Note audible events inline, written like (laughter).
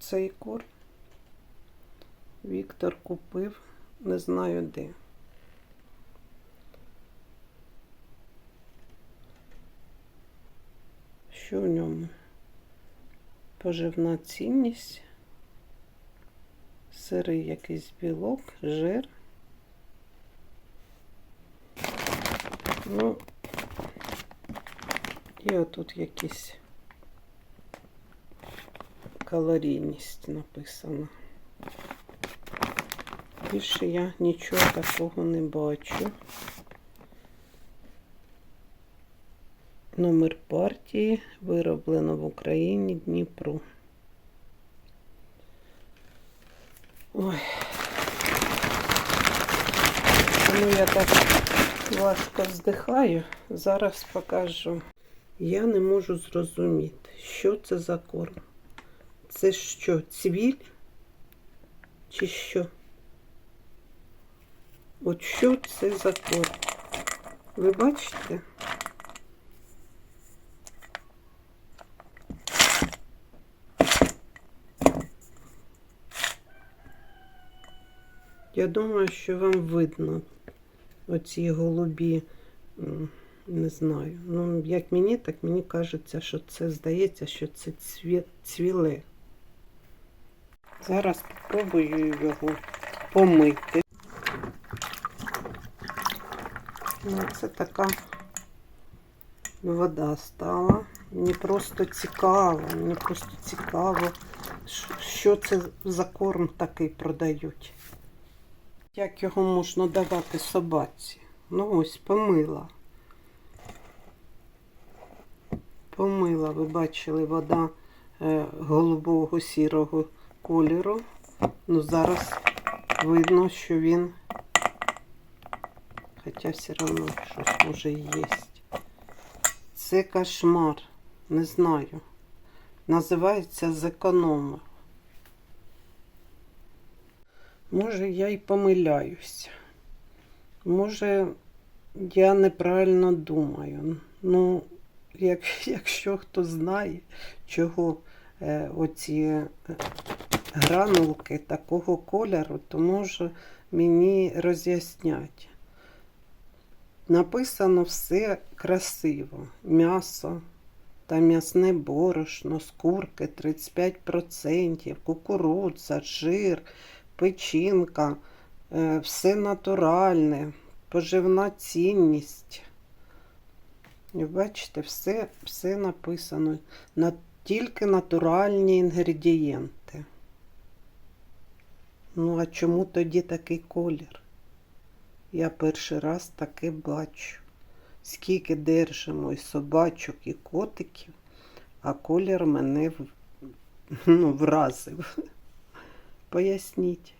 цей корм. Віктор купив, не знаю де. Що в ньому? Поживна цінність, сирий якийсь білок, жир. Ну, і отут якісь калорійність написана. Більше я нічого такого не бачу. Номер партії вироблено в Україні Дніпро. Ой. Тому я так важко здихаю. Зараз покажу. Я не можу зрозуміти, що це за корм. Це що, цвіль? Чи що? От що це за корм? Ви бачите? Я думаю, що вам видно оці голубі, не знаю. Ну, як мені, так мені кажеться, що це здається, що це цві... цвіле. Зараз спробую його помити. Ну, це така вода стала. Мені просто цікаво, мені просто цікаво, що- це за корм такий продають. Як його можна давати собаці? Ну ось, помила. Помила, ви бачили, вода е, голубого сірого кольору. Ну зараз видно, що він, хоча все одно щось може і є. Це кошмар, не знаю. Називається зекономив. Може, я й помиляюся. Може, я неправильно думаю. Ну, як, (laughs) якщо хто знає, чого е, оці е, гранулки такого кольору, то може мені роз'яснять. Написано все красиво. М'ясо та м'ясне борошно, скурки 35%, кукурудза, жир, печінка, е, все натуральне, поживна цінність. І бачите, все, все написано. На, тільки натуральні інгредієнти. Ну, а чому тоді такий колір? Я перший раз таке бачу. Скільки держимо і собачок, і котиків, а колір мене ну, вразив. (laughs) Поясніть.